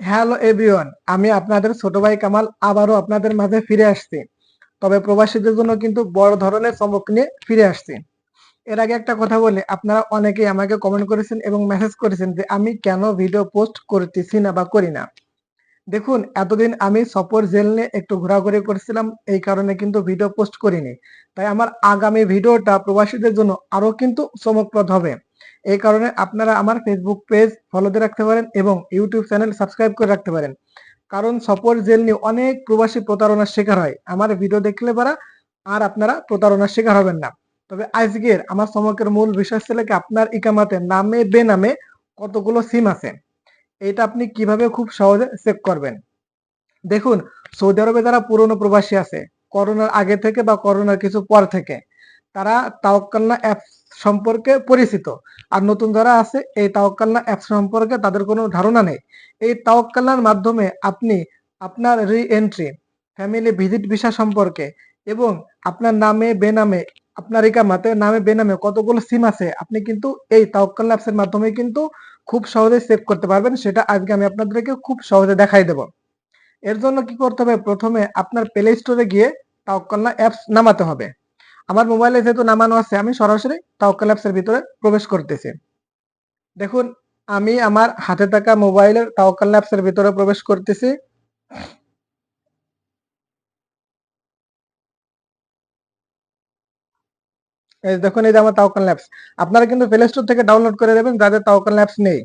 Hello এভিওন আমি আপনাদের ছোট ভাই কামাল আবারও আপনাদের মাঝে ফিরে আসছি। তবে প্রবাসীদের জন্য কিন্তু বড় ধরনের চমক নিয়ে ফিরে আসছি। এর আগে একটা কথা বলি, আপনারা অনেকেই আমাকে কমেন্ট করেছেন এবং মেসেজ করেছেন যে আমি কেন ভিডিও পোস্ট করতেছি না বা করি না। দেখুন, এতদিন আমি সফর জেল নিয়ে একটু ঘোরাঘুরি করছিলাম, এই কারণে কিন্তু ভিডিও পোস্ট করিনি। তাই আমার আগামী ভিডিওটা প্রবাসীদের জন্য আরও কিন্তু চমকপ্রদ হবে। এই কারণে আপনারা আমার ফেসবুক পেজ ফলোতে রাখতে পারেন এবং ইউটিউব চ্যানেল সাবস্ক্রাইব করে রাখতে পারেন। কারণ সফর জেল নিয়ে অনেক প্রবাসী প্রতারণার শিকার হয়। আমার ভিডিও দেখলে পারা আর আপনারা প্রতারণার শিকার হবেন না। তবে আজকের আমার চমকের মূল বিষয় ছিল কি, আপনার ইকামাতে নামে, বেনামে কতগুলো সিম আছে? এটা আপনি কীভাবে খুব সহজে চেক করবেন? দেখুন, সৌদি আরবে যারা পুরনো প্রবাসী আছে, করোনার আগে থেকে বা করোনার কিছু পর থেকে, তারা তাওকালনা অ্যাপ সম্পর্কে পরিচিত। আর নতুন যারা আছে, এই তাওকালনা অ্যাপ সম্পর্কে তাদের কোনো ধারণা নেই। এই তাওকালনার মাধ্যমে আপনি আপনার রি এন্ট্রি ফ্যামিলি ভিজিট ভিসা সম্পর্কে এবং আপনার নামে, বেনামে, আপনার ইকামাতে নামে, বেনামে কতগুলো সিম আছে, আপনি কিন্তু এই তাওকালনা অ্যাপসের মাধ্যমে কিন্তু খুব সহজে সেভ করতে পারবেন, সেটা আজকে আমি আপনাদেরকে খুব সহজে দেখাই দেব। এর জন্য কি করতে হবে? প্রথমে আপনার প্লে স্টোরে গিয়ে তাওকালনা অ্যাপস নামাতে হবে। আমার মোবাইলে যেহেতু নামানো আছে, আমি সরাসরি তাওকাল অ্যাপসের ভিতরে প্রবেশ করতেছি। দেখুন, আমি আমার হাতে থাকা মোবাইলের তাওকাল অ্যাপসের ভিতরে প্রবেশ করতেছি। দেখুন, এই যে আমার তাওকাল অ্যাপস আপনারা কিন্তু প্লে স্টোর থেকে ডাউনলোড করে দেবেন, যাদের তাওকাল অ্যাপস নেই।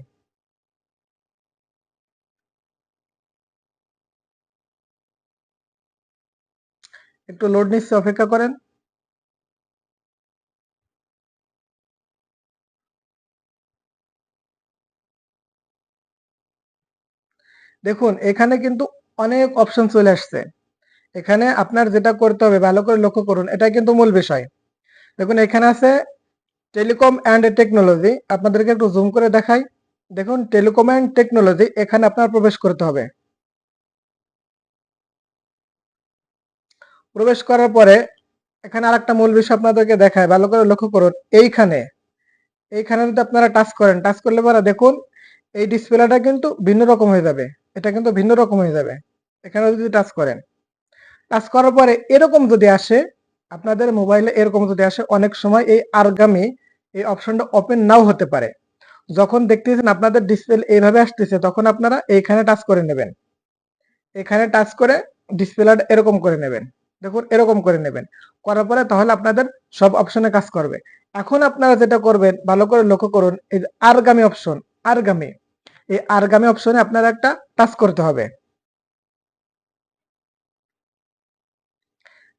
একটু লোড নিচ্ছে, অপেক্ষা করেন। দেখুন, এখানে কিন্তু অনেক অপশন চলে আসছে। এখানে আপনার যেটা করতে হবে, ভালো করে লক্ষ্য করুন এটা কিন্তু মূল বিষয়। দেখুন, এখানে আছে টেলিকম অ্যান্ড টেকনোলজি। আপনাদেরকে একটু জুম করে দেখাই। দেখুন, টেলিকম অ্যান্ড টেকনোলজি, এখানে আপনার প্রবেশ করতে হবে। প্রবেশ করার পরে এখানে আর একটা মূল বিষয় আপনাদেরকে দেখায়। ভালো করে লক্ষ্য করুন, এইখানে এইখানে যদি আপনারা টাচ করেন টাচ করলে পরে দেখুন, এই ডিসপ্লেটা কিন্তু ভিন্ন রকম হয়ে যাবে। এটা কিন্তু ভিন্ন রকম হয়ে যাবে। এখানে যদি টাচ করেন টাচ করার পরে এরকম যদি আসে আপনাদের মোবাইলে এরকম যদি আসে, অনেক সময় এই আরগামী এই অপশনটা ওপেন নাও হতে পারে। যখন দেখতেছেন আপনাদের ডিসপ্লে এইভাবে আসতেছে, তখন আপনারা এইখানে টাচ করে নেবেন। এখানে টাচ করে ডিসপ্লেটা এরকম করে নেবেন। দেখুন, এরকম করে নেবেন। করার পরে তাহলে আপনাদের সব অপশনে কাজ করবে। এখন আপনারা যেটা করবেন, ভালো করে লক্ষ্য করুন, এই আরগামী অপশন আরগামী। এই আরগামী অপশনে আপনারা একটা টাচ করতে হবে।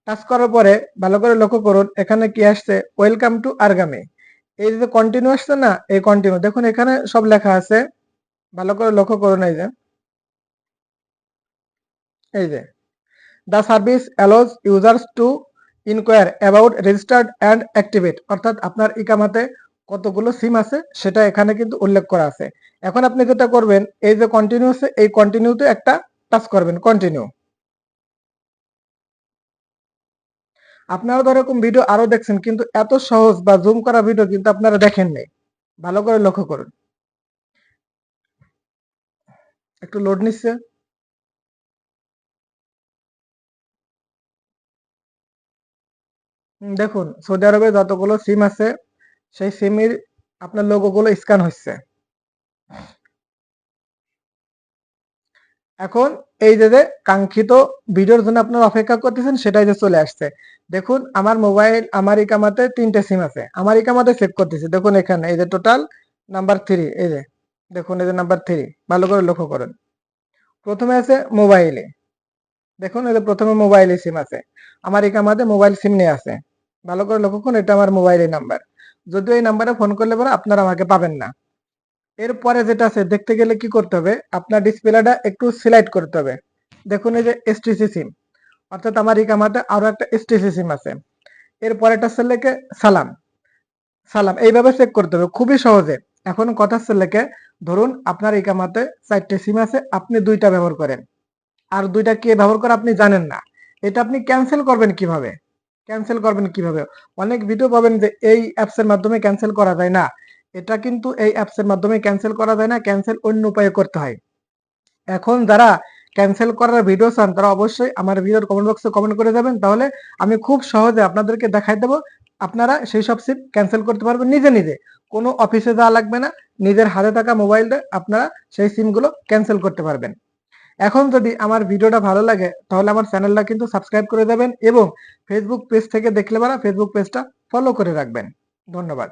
টাচ করার পরে ভালো করে লক্ষ্য করুন, এখানে কি আসছে? ওয়েলকাম টু আরগামে এই যে কন্টিনিউ আসছে না, এই কন্টিনিউ দেখুন এখানে সব লেখা আছে। ভালো করে লক্ষ্য করুন এই যে। এই যে। The service allows users to inquire about registered and activate অর্থাৎ আপনার ইকামাতে কতগুলো সিম আছে, সেটা এখানে কিন্তু উল্লেখ করা আছে। এখন আপনি যেটা করবেন, এই যে কন্টিনিউ আছে, এই কন্টিনিউতে একটা টাচ করবেন কন্টিনিউ আপনারা তো এরকম ভিডিও আরও দেখছেন, কিন্তু এত সহজ বা জুম করা ভিডিও কিন্তু আপনারা দেখেন নাই। ভালো করে লক্ষ্য করুন। একটু লোড নিচ্ছে। দেখুন, সৌদি আরবে যতগুলো সিম আছে, সেই সিমের আপনার লোগোগুলো স্ক্যান হচ্ছে। এখন এই যে কাঙ্ক্ষিত ভিডিওর জন্য আপনারা অপেক্ষা করতেছেন, সেটাই যে চলে আসছে। দেখুন, আমার মোবাইল, আমার ইকামাতে তিনটে সিম আছে। আমার ইকামাতে সেভ করতেছি। দেখুন এখানে, এই যে টোটাল নাম্বার থ্রি এই যে, দেখুন এই যে নাম্বার থ্রি ভালো করে লক্ষ্য করুন। প্রথমে আছে মোবাইলে দেখুন এই যে প্রথমে মোবাইলে সিম আছে। আমার ইকামাতে মোবাইল সিম নিয়ে আছে। ভালো করে লক্ষ্য করুন, এটা আমার মোবাইলের নাম্বার যদিও এই নাম্বারে ফোন করলে পরে আপনারা আমাকে পাবেন না। এরপরে যেটা আছে, দেখতে গেলে কি করতে হবে? আপনার ডিসপ্লেটা একটু সিলেক্ট করতে হবে। দেখুন এই যে এসটিসি সিম অর্থাৎ আমার ইকামাতে আরও একটা এসটিসি সিম আছে। এরপরে একটা ছেলেকে সালাম। সালাম, এইভাবে চেক করতে হবে, খুবই সহজে। এখন কথা ছেলেকে ধরুন আপনার ইকামাতে চারটে সিম আছে, আপনি দুইটা ব্যবহার করেন। আর দুইটা কে ব্যবহার করে আপনি জানেন না? এটা আপনি ক্যান্সেল করবেন কীভাবে? ক্যান্সেল করবেন কীভাবে? অনেক ভিডিও পাবেন যে এই অ্যাপসের মাধ্যমে ক্যান্সেল করা যায় না। এটা কিন্তু এই অ্যাপস এর মাধ্যমে ক্যান্সেল করা যায় না ক্যান্সেল অন্য উপায়ে করতে হয়। এখন যারা ক্যান্সেল করার ভিডিও চান, তারা অবশ্যই আমার ভিডিওর কমেন্ট বক্সে কমেন্ট করে যাবেন। তাহলে আমি খুব সহজে আপনাদেরকে দেখাই দেবো, আপনারা সেই সব সিম ক্যান্সেল করতে পারবেন নিজে নিজে। কোনো অফিসে যাওয়া লাগবে না, নিজের হাতে থাকা মোবাইলে আপনারা সেই সিমগুলো ক্যান্সেল করতে পারবেন। এখন যদি আমার ভিডিওটা ভালো লাগে, তাহলে আমার চ্যানেলটা কিন্তু সাবস্ক্রাইব করে দেবেন এবং ফেসবুক পেজ থেকে দেখলে পারা ফেসবুক পেজটা ফলো করে রাখবেন। ধন্যবাদ।